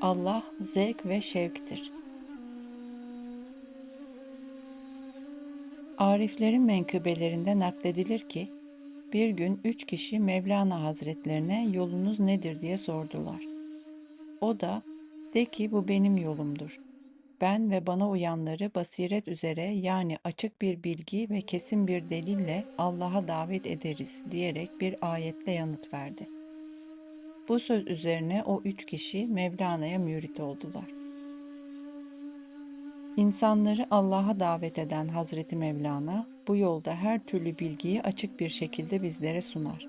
Allah zevk ve şevktir. Ariflerin menkıbelerinde nakledilir ki, bir gün üç kişi Mevlana Hazretlerine yolunuz nedir diye sordular. O da, de ki bu benim yolumdur. Ben ve bana uyanları basiret üzere yani açık bir bilgi ve kesin bir delille Allah'a davet ederiz diyerek bir ayetle yanıt verdi. Bu söz üzerine o üç kişi Mevlana'ya mürit oldular. İnsanları Allah'a davet eden Hazreti Mevlana bu yolda her türlü bilgiyi açık bir şekilde bizlere sunar.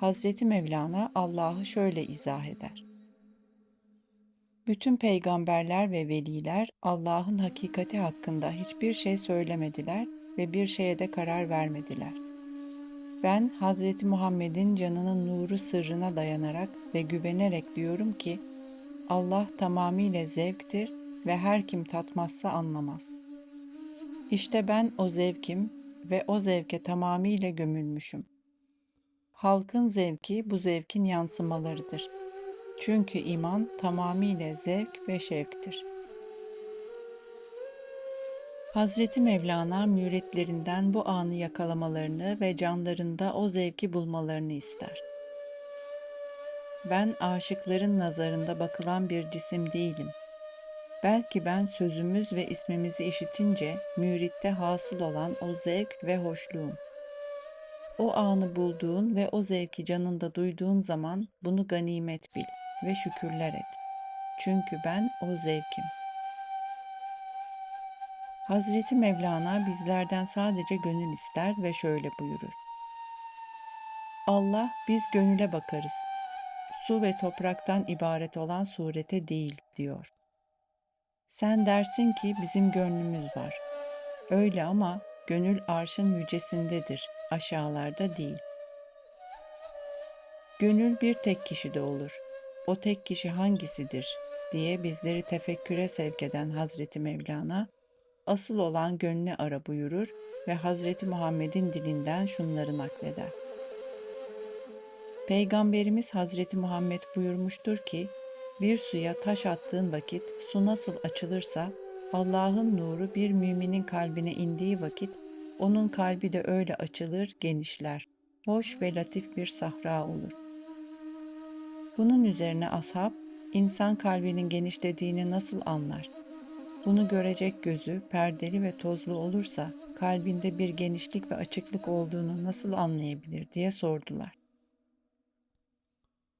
Hazreti Mevlana Allah'ı şöyle izah eder. Bütün peygamberler ve veliler Allah'ın hakikati hakkında hiçbir şey söylemediler ve bir şeye de karar vermediler. Ben Hazreti Muhammed'in canının nuru sırrına dayanarak ve güvenerek diyorum ki Allah tamamıyla zevktir ve her kim tatmazsa anlamaz. İşte ben o zevkim ve o zevke tamamıyla gömülmüşüm. Halkın zevki bu zevkin yansımalarıdır.'' Çünkü iman tamamıyla zevk ve şevktir. Hazreti Mevlana müritlerinden bu anı yakalamalarını ve canlarında o zevki bulmalarını ister. Ben aşıkların nazarında bakılan bir cisim değilim. Belki ben sözümüz ve ismimizi işitince müritte hasıl olan o zevk ve hoşluğum. O anı bulduğun ve o zevki canında duyduğun zaman bunu ganimet bil ve şükürler et. Çünkü ben o zevkim. Hazreti Mevlana bizlerden sadece gönül ister ve şöyle buyurur. Allah biz gönüle bakarız. Su ve topraktan ibaret olan surete değil diyor. Sen dersin ki bizim gönlümüz var. Öyle ama gönül arşın yücesindedir, aşağılarda değil. Gönül bir tek kişide olur o tek kişi hangisidir diye bizleri tefekküre sevk eden Hazreti Mevlana, asıl olan gönlü ara buyurur ve Hazreti Muhammed'in dilinden şunları nakleder. Peygamberimiz Hazreti Muhammed buyurmuştur ki, bir suya taş attığın vakit su nasıl açılırsa, Allah'ın nuru bir müminin kalbine indiği vakit, onun kalbi de öyle açılır, genişler. Hoş ve latif bir sahra olur.'' Bunun üzerine ashab, insan kalbinin genişlediğini nasıl anlar? Bunu görecek gözü perdeli ve tozlu olursa kalbinde bir genişlik ve açıklık olduğunu nasıl anlayabilir diye sordular.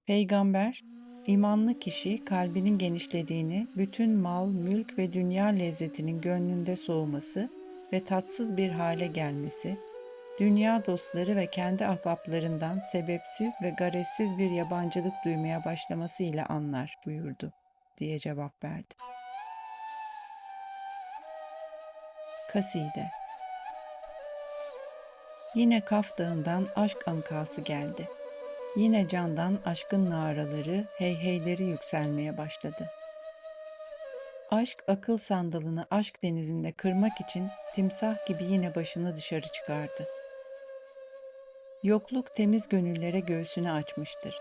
Peygamber, imanlı kişi kalbinin genişlediğini, bütün mal, mülk ve dünya lezzetinin gönlünde soğuması ve tatsız bir hale gelmesi, dünya dostları ve kendi ahbaplarından sebepsiz ve garezsiz bir yabancılık duymaya başlamasıyla anlar buyurdu diye cevap verdi. Kaside Yine Kaf Dağı'ndan aşk ankası geldi. Yine candan aşkın naraları, heyheyleri yükselmeye başladı. Aşk akıl sandalını aşk denizinde kırmak için timsah gibi yine başını dışarı çıkardı.'' Yokluk temiz gönüllere göğsünü açmıştır.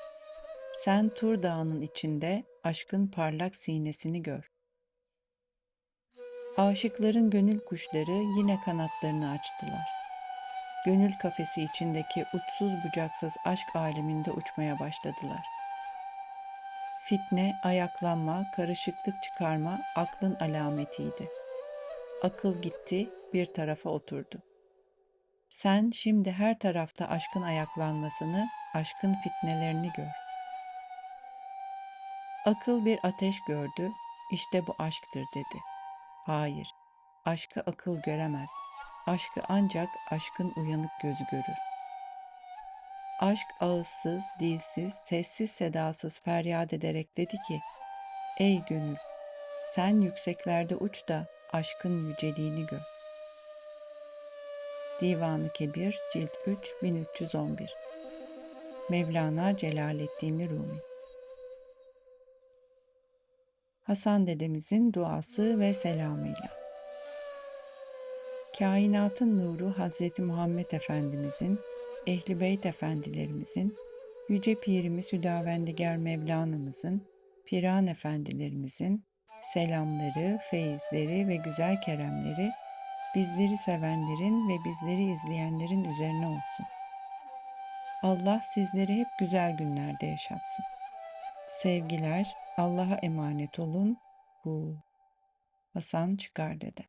Sen Tur Dağı'nın içinde aşkın parlak sinesini gör. Aşıkların gönül kuşları yine kanatlarını açtılar. Gönül kafesi içindeki uçsuz bucaksız aşk aleminde uçmaya başladılar. Fitne, ayaklanma, karışıklık çıkarma aklın alametiydi. Akıl gitti, bir tarafa oturdu. Sen şimdi her tarafta aşkın ayaklanmasını, aşkın fitnelerini gör. Akıl bir ateş gördü, işte bu aşktır dedi. Hayır, aşkı akıl göremez. Aşkı ancak aşkın uyanık gözü görür. Aşk ağızsız, dilsiz, sessiz sedasız feryat ederek dedi ki, Ey gönül, sen yükseklerde uç da aşkın yüceliğini gör. Divanı Kebir Cilt 3 1311 Mevlana Celaleddin Rumi Hasan dedemizin duası ve selamıyla Kainatın nuru Hazreti Muhammed Efendimizin, Ehli Beyt Efendilerimizin, Yüce Pirimiz Hüdavendigar Mevlana'mızın, Piran efendilerimizin selamları, feyizleri ve güzel keremleri bizleri sevenlerin ve bizleri izleyenlerin üzerine olsun. Allah sizleri hep güzel günlerde yaşatsın. Sevgiler, Allah'a emanet olun. Bu Hasan Çıkar Dede.